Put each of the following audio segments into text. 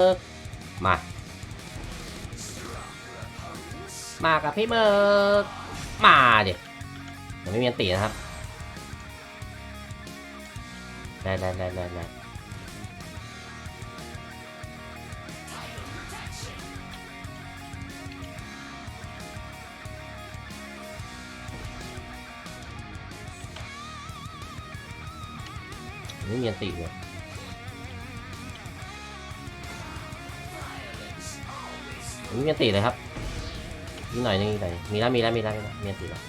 มา มากับพี่เมิร์กมาเดี๋ยวยังไม่มีอันตีนะครับได้ได้ได้ได้ได้ไม่มีอันตีเลย ม่มีอันตีเลยครับนิดหน่อยนึงอีกหน่อยมีแล้วมีแล้วมีแล้วมีแล้วมีอันตีแล้ว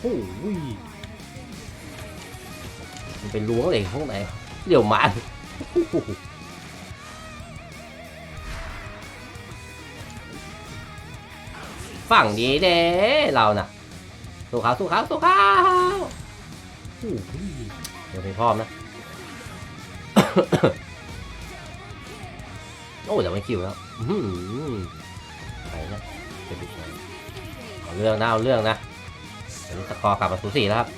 โอ้ยมันเป็นล้วงเลยข้างในเดี๋ยวมา ฝั่งนี้เด้เรานะ่ะสู้เขาสู้เขาสู้เขาเดี๋ยวไปพร้อมนะ โอ้เดี๋ยวไม่คิวแล้วไปนะเป็นอีกเอาเรื่องนะเอาเรื่องนะตอนนี้สกอกลับมาสูสีแล้วครับ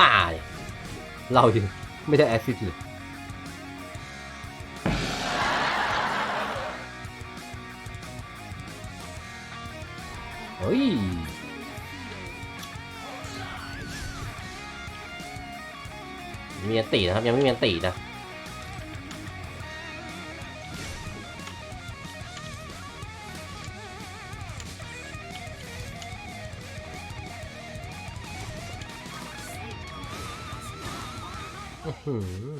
มา เราอยังไม่ได้แอสซิสเลย ฮ้ยมีอันตีนะครับ ยังไม่มีอันตีนะอือหือ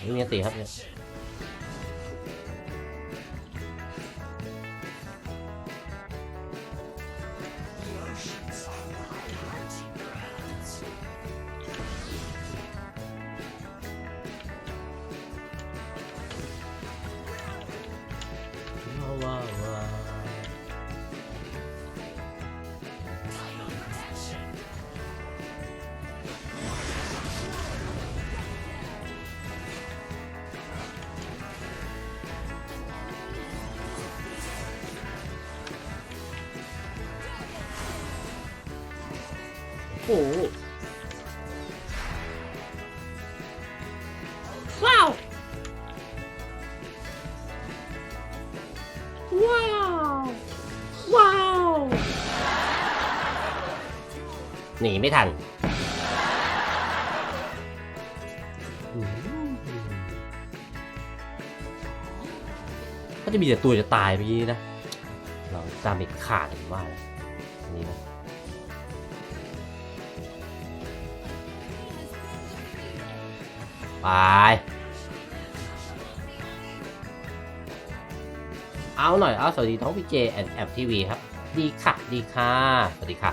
ไม่มีอันตีครับเนี่ย โอ้โหว้าว ว้าว ว้าว หนีไม่ทันก็จะมีแต่ตัวจะตายเมื่อกี้นะ เราจำอีกขาดผมว่าอันนี่นะ ไป เอาหน่อย เอาสวัสดีน้องพีเจแอนแอปทีวีครับ ดีค่ะดีค่ะ สวัสดีค่ะ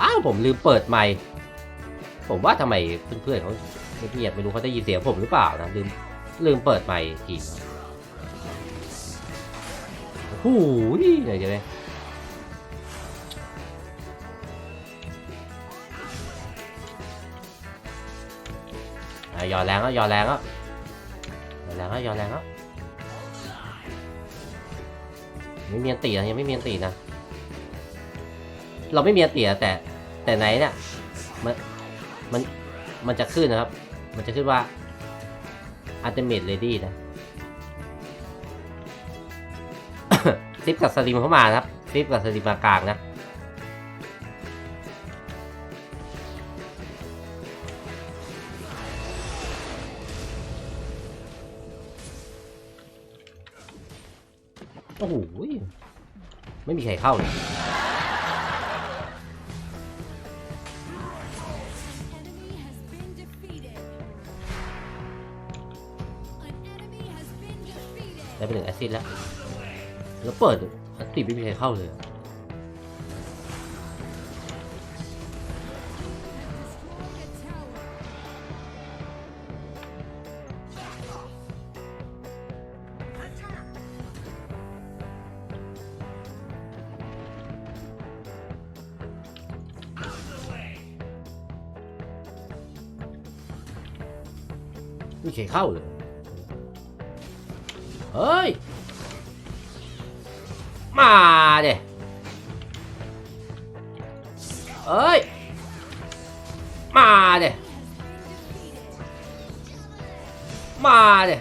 อ้าว ผมลืมเปิดไมค์ผมว่าทำไมเพื่อนๆเขาเงียบไม่รู้เขาได้ยินเสียงผมหรือเปล่านะลืมลืมเปิดไมค์ทีนะโอ้โหน่อยจังเลย หย่อนแรงแล้วหย่อนแรงแล้วหย่อนแรงแล้วหย่อนแรงแล้วไม่มีอันตีนะยังไม่มีอันตีนะ เราไม่มีอันตีแต่แต่ไหนเนี่ยมันมันมันจะขึ้นนะครับ มันจะขึ้นว่า Ultimate Lady นะซิปกับสลิมเข้ามานะครับซิปกับสลิมมากลางนะ โอ้โหไม่มีใครเข้าเลยได้ไปหนึ่งแอสซิดแล้ว แล้วเปิดอันติไม่มีใครเข้าเลย ไม่เคยเข้าเลย เฮ้ย มาเด้เอ้ย มาเด้มาเด้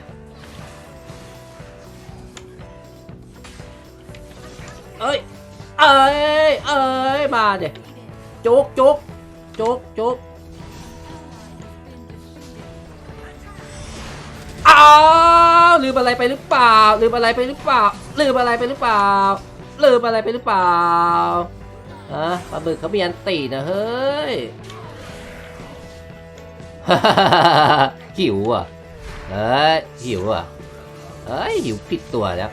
เอ้ย เอ้ย เอ้ย มาเด้จุกจุกจุกจุก อ้าลืมอะไรไปหรือเปล่าลืมอะไรไปหรือเปล่าลืมอะไรไปหรือเปล่าลืมอะไรไปหรือเปล่าฮะปลาบึกเขามีอันตีนะเฮ้ยหิวอะเอ้ยหิวอะเอ้ยหิวผิดตัวแล้ว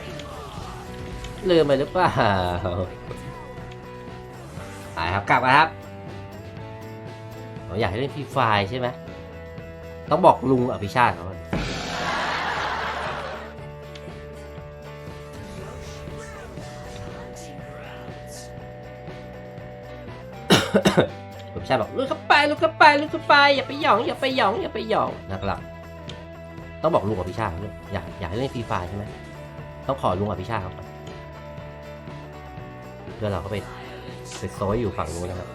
ลืมไปหรือเปล่าไปครับกลับมาครับผมอยากให้เล่นฟรีไฟใช่ไหมต้องบอกลุงอภิชาติเขา ก่ชาติบอกลุกเข้าไปลุกเข้าไปลุกเข้าไปอย่าไปหยองอย่าไปหยองอย่าไปหยองนะครับต้องบอกลุงอภิชาติเขาอยากอยากให้เล่นฟรีไฟใช่ไหมต้องขอลุงอภิชาติเขาเพื่อเราก็ไปไปโซยอยู่ฝั่งนู้นนะครับ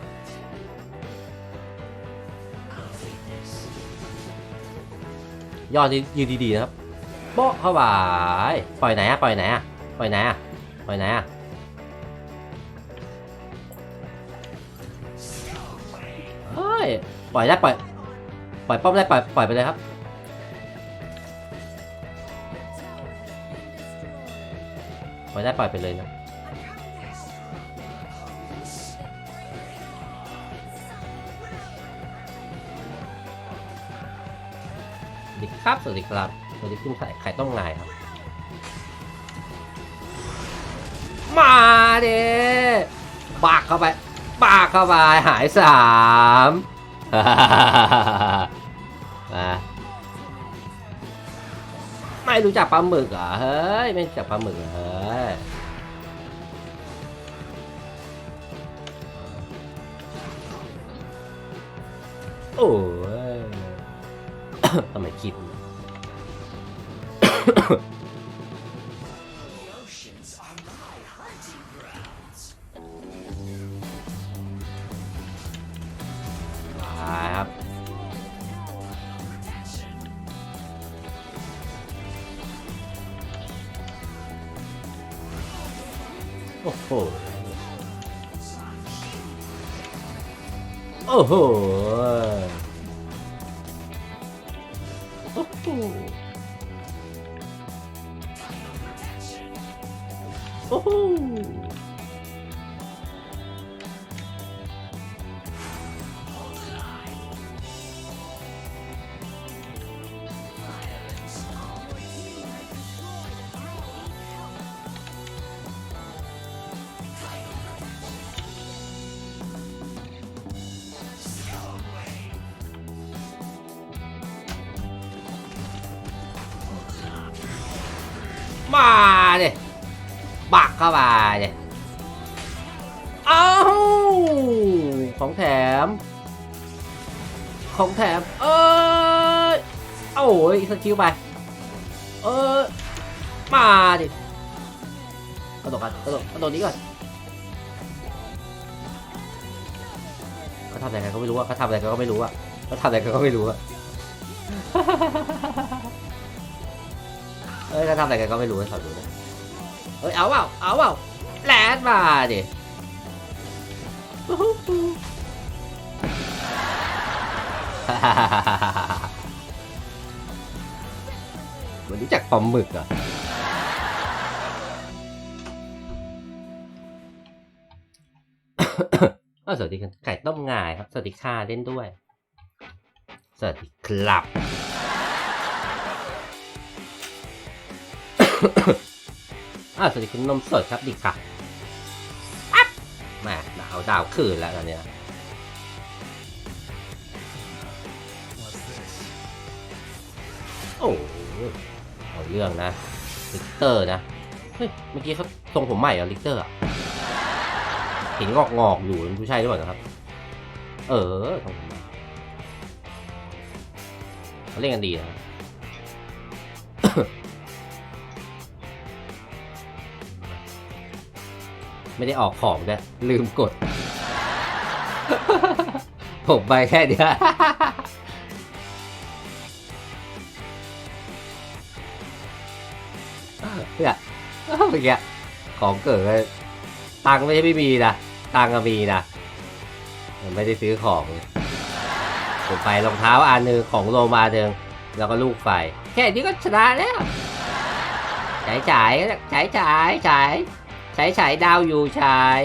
ยอดยืนดีๆนะครับโป๊ะเข้าไปปล่อยไหนอะปล่อยไหนอะปล่อยไหนอะปล่อยไหนอะ ปล่อยได้ปล่อยปล่อยป้อมได้ปล่อยปล่อยไปเลยครับ ปล่อยได้ปล่อยไปเลยนะสวัสดีครับ สวัสดีครับสวัสดีคุณไข่ไข่ต้มงายครับ มาเด้บากเข้าไปบากเข้าไปหายสาม มาไม่รู้จักปลาหมึกเหรอเฮ้ยไม่รู้จักปลาหมึกเหรอเฮ้ยโอ้ยทำไมคิด โอ้โหโอ้โมาเลยบักเข้ามาเลยเอ้าของแถม ของแถม เอ้ยโอ้ยสกิลไป เออ มาดิกระโดดกันกระโดดกระโดดนี้ก่อนเขาทำอะไรกันก็ไม่รู้อะเขาทำอะไรกันก็ไม่รู้อะเขาทำอะไรกันก็ไม่รู้อะ อ้ยเขาทำอะไรกันก็ไม่รู้ให้เขาดูนะเอ้ยเอาเปล่าเอาเปล่าแลนด์มาดิอู้หูเหมันรู้จักปลาหมึกอะอ้าสวัสดีครับไก่ต้มง่ายครับ สวัสดีค่ะเล่นด้วย สวัสดีครับ อ่าสวัสดีคุณนมสดครับดีค่ะอ๊ะแหม่ดาวดาวคืนแล้วตอนเนี้ยโอ้โหเอาเรื่องนะลิกเตอร์นะ เฮ้ย เมื่อกี้เขาทรงผมใหม่เหรอลิกเตอร์อะเห็นงอกงอกๆอยู่มันผู้ชายหรือเปล่านะครับ เออทรงผมใหม่เขาเล่นกันดีนะ ไม่ได้ออกของด้วยลืมกด ผมไปแค่เนี้ยเนี่ยเมื่อกี้ของเกิดตังไม่ใช่ไม่มีนะตังก็มีนะไม่ได้ซื้อของผมไปรองเท้าอันหนึงของโลมาหนึ่งแล้วก็ลูกไฟ แค่นี้ก็ชนะแล้วฉายฉายฉายฉายฉาย ฉายฉายดาวอยู่ฉาย